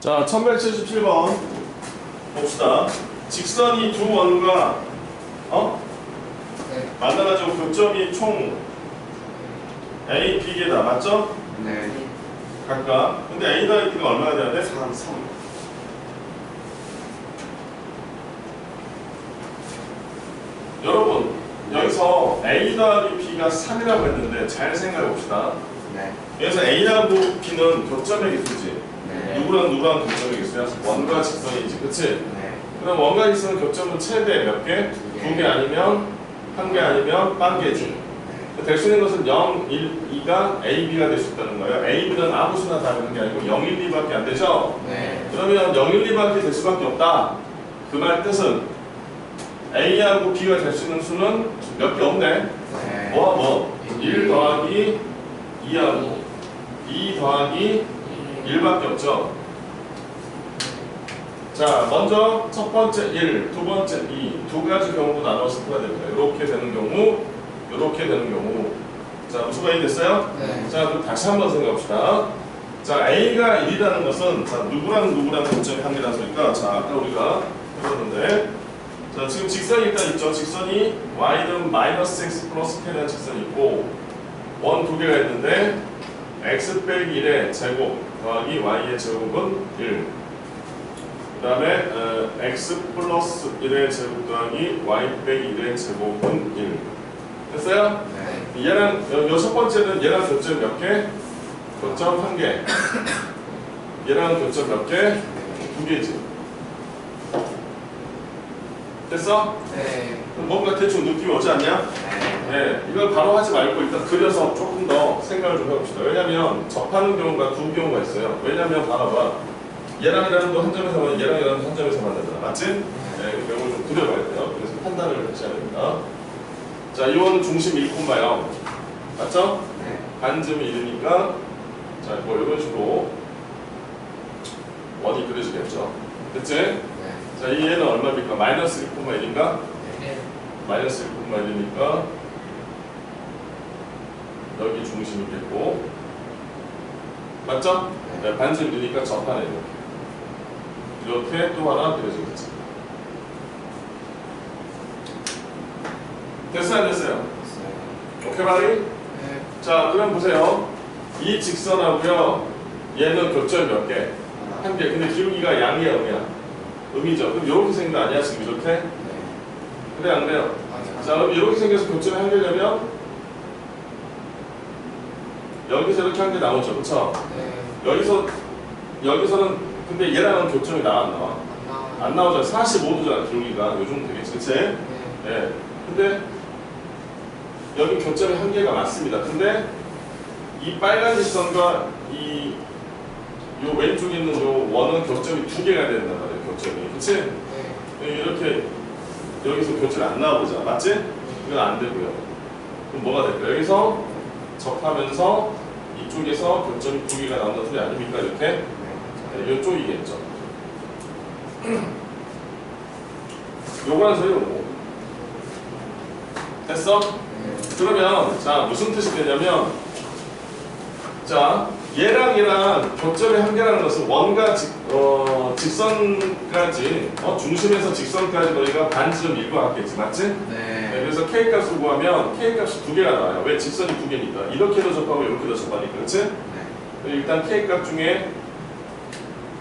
자, 1177번 봅시다. 직선이 두 원과 어? 네. 만나가지고 교점이 총 A, B 개다 맞죠? 네. 각각. 근데 A 더하기 B가 얼마나 돼? 3, 3. 여러분 여기서 A 더하기 B가 3이라고 했는데 잘 생각해 봅시다. 네. 여기서 A하고 B는 교점의 개수지. 네. 누구랑 누구랑 교점의 개수야? 원과 직선이지, 그치? 네. 그럼 원과 직선 교점은 최대 몇 개? 두 개. 두개 아니면 한 개 아니면 반 개지. 될 수 있는 것은 0, 1, 2가 A, B가 될 수 있다는 거예요. A, B는 아무 수나 다 되는 게 아니고 0, 1, 2밖에 안 되죠? 네. 그러면 0, 1, 2밖에 될 수밖에 없다. 그 말 뜻은 A하고 B가 될 수 있는 수는 몇 개 없네. 네. 뭐와 뭐? 1 더하기 2하고 2 더하기 1밖에 없죠. 자, 먼저 첫 번째 1, 두 번째 2, 두 가지 경우로 나눠서 풀어야 됩니다. 이렇게 되는 경우, 이렇게 되는 경우. 자, 무수가 2 됐어요? 네. 자, 그럼 다시 한번 생각해 봅시다. 자, A가 1이라는 것은 자, 누구랑 누구랑 한 개라는 소니까 자, 아까 우리가 해봤는데 자, 지금 직선이 일단 있죠. 직선이 y는 마이너스 x 플러스 k라는 직선이 있고 원 두 개가 있는데 x 빼기 1의 제곱 더하기 y의 제곱은 1. 그 다음에 어, x 플러스 1의 제곱 더하기 y 빼기 1의 제곱은 1. 됐어요? 네. 얘랑 여, 여섯 번째는 얘랑 교점 몇 개? 교점 한 개. 얘랑 교점 몇 개? 두 개지. 됐어? 네. 뭔가 대충 느낌이 오지 않냐? 네. 네, 이걸 바로 하지 말고 일단 그려서 조금 더 생각을 좀 해봅시다. 왜냐면 접하는 경우가 두 경우가 있어요. 왜냐면 봐봐. 얘랑 얘랑도 한 점에서 만 얘랑 얘랑도 한 점에서 만나잖아. 맞지? 네, 그 경우를 좀 그려봐야 돼요. 그래서 판단을 하셔야 됩니다. 자, 이거는 중심 1,0. 맞죠? 네. 반쯤이 이르니까 자, 뭐 이런 식으로 원이 그려지겠죠. 됐지? 네. 자, 이 얘는 얼마입니까? 마이너스 1,1인가? 네. 마이너스 1,1이니까 여기 중심이겠고 맞죠? 네, 반쯤 이르니까 접하네 이렇게 이렇게 또 하나 그려지겠지 됐어요 안 됐어요? 됐어요. 오케이 바리? 네. 자 그럼 보세요 이 직선하고요 얘는 교점 몇 개? 한 개. 근데 기울기가 양이야 음이야? 음이죠 그럼 이렇게 생긴 거 아니야 지금 이렇게? 네. 그래 안 돼요? 맞아. 자 그럼 이렇게 생겨서 교점이 한 개려면 여기서 이렇게 한개 나오죠 그쵸? 네. 여기서 여기서는 근데 얘랑은 교점이 나와 안 나와? 안 나와요. 안 나오잖아 45도잖아 기울기가 요 정도 되겠지 그치? 네. 예. 근데 여기 교점이 한 개가 맞습니다 근데 이 빨간 직선과 이 요 왼쪽에 있는 요 원은 교점이 두 개가 된단 말이에요 교점이 그치? 네. 이렇게 여기서 교점이 안 나오잖아 맞지? 이건 안 되고요 그럼 뭐가 될까? 여기서 접하면서 이쪽에서 교점이 두 개가 나온다는 소리 아닙니까 이렇게? 네. 네, 이쪽이겠죠. 요거는 소리 뭐 됐어? 네. 그러면 자 무슨 뜻이 되냐면 자 얘랑 얘랑 교점의 한계라는 것은 원과 직, 어, 직선까지 어, 중심에서 직선까지 반지름 1과 같겠지 맞지? 네, 네. 그래서 k 값을 구하면 k 값이 두 개가 나와요 왜 직선이 두 개니까 이렇게도 접하고 이렇게도 접하니까 그렇지? 네. 일단 k 값 중에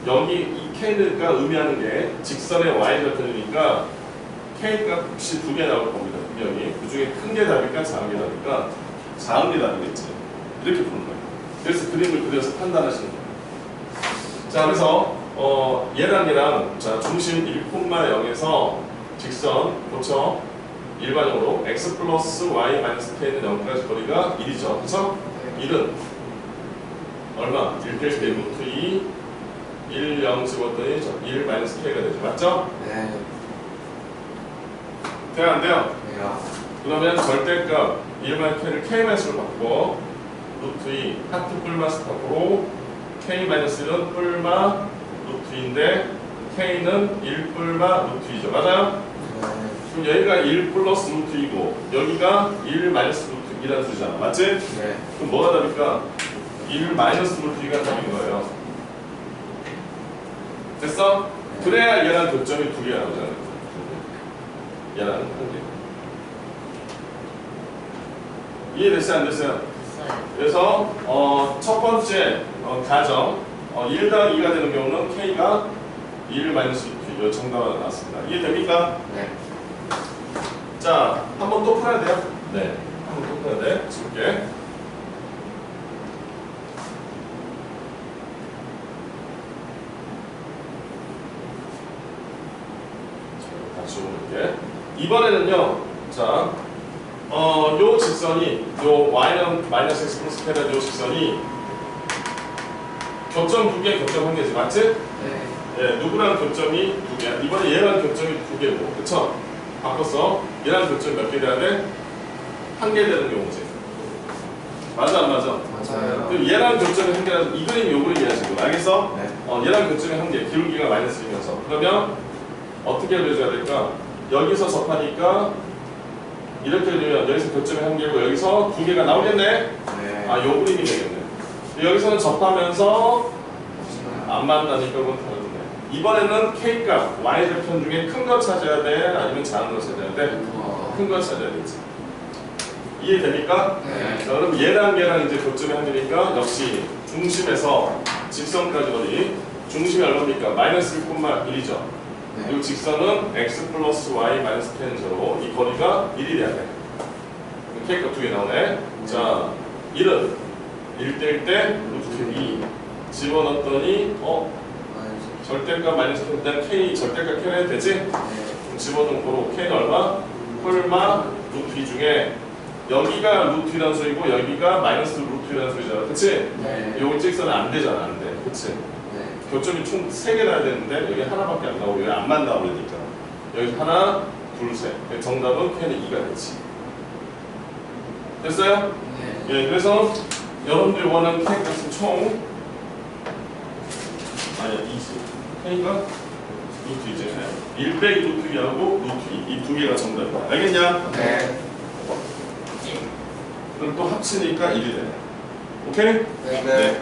여기 이 k가 의미하는 게 직선의 y 좌표니까 k 값이 두 개 나올 겁니다 분명히 그 중에 큰 게 답일까 작은 게 답일까 작은 게 답이겠지 이렇게 거예요 그래서 그림을 그려서 판단하시는 거예요 자 그래서 어, 얘랑 얘랑 자 중심 1,0에서 직선 고쳐 일반적으로 x 플러스 y 마이너스 k는 0까지 거리가 1이죠 그쵸? 1은 얼마? 1뺄때 루트 2 1, 0 집었더니 저1 마이너스 k가 되죠 맞죠? 네. 돼요 안 돼요? 네요. 그러면 절대값 1 마이너스 k를 k 마이너스로 바꾸고 루트 2 하트 뿔마 스타프로 k 마이너스 1은 뿔마 루트 2인데 k는 1 뿔마 루트 2죠 맞아요? 네. 그럼 여기가 1 플러스 루트 2고 여기가 1 마이너스 루트 2라는 소리잖아 맞지? 네. 그럼 뭐가 답일까? 1 마이너스 루트 2가 답인 거예요 됐어? 그래야 얘랑 교점이 두 개가 나오잖아. 얘랑 한 개. 이해됐어요? 안 됐어요? 그래서 어, 첫 번째 어, 가정 어, 1 더하기 2가 되는 경우는 K가 1 마이너스 2, 이 정답이 나왔습니다. 이해됩니까? 네. 자, 한 번 또 풀어야 돼요. 네. 한 번 또 풀어야 돼. 줄게. 자, 다시 올게. 이번에는요. 자, 어, 요 직선이 요 y는 마이너스 x 플러스 k라는 요 직선이 교점 두 개, 교점 한 개지, 맞지? 네. 예, 누구랑 교점이 두 개야? 이번에 얘랑 교점이 두 개고, 그쵸? 바꿨어. 얘랑 교점 몇 개 돼야 돼? 한 개 되는 경우지. 맞아, 안 맞아? 맞아요. 그럼 얘랑 교점이 한 개라서 이 그림이 요 그림이야, 지금. 알겠어? 네. 어, 얘랑 교점이 한 개, 기울기가 마이너스 1이면서. 그러면 어떻게 그려줘야 될까? 여기서 접하니까 이렇게 그리면 여기서 교점이 한 개고 여기서 두 개가 나오겠네? 네. 아, 요 그림이 되겠네. 여기서는 접하면서 안 만나니까 그건 다르네. 이번에는 K값, Y절편 중에 큰거 찾아야 돼? 아니면 작은 거 찾아야 돼? 큰거 찾아야 되지. 이해됩니까? 네. 자, 그럼 얘랑 얘랑 이제 교점이 한 개니까 역시 중심에서 직선까지 어디? 중심이 얼마입니까? 마이너스 1,1이죠. 네. 그리고 직선은 x 플러스 y 마이너스 tangent으로 이 거리가 1이 돼야 돼. K값 두개 나오네. 자, 1은 1대1 때 루트 2 집어넣었더니 어? 절대값 마이너스 일단 K 절대값 해도 되지? 네. 그럼 집어넣은 거로 K는 얼마? 홀마 루트 2 중에 여기가 루트 2라는 소리고 여기가 마이너스 루트 2라는 소리잖아 그치? 네. 요거 찍선은 안 되잖아 안 돼. 그치? 네. 교점이 총 3개 나야 되는데 여기 하나밖에 안 나오고 여기 안만 나오니까 여기 하나, 둘, 셋 정답은 K는 2가 되지 됐어요? 네. 예, 그래서 여러분들이 원하는 K 값은 총 아니야 20 K가 루트 2잖아요 1 빼기 루트 2하고 루트 2 이 두 개가 정답이야 알겠냐? 네. 그럼 또 합치니까 1이 되네 오케이? 네. 네.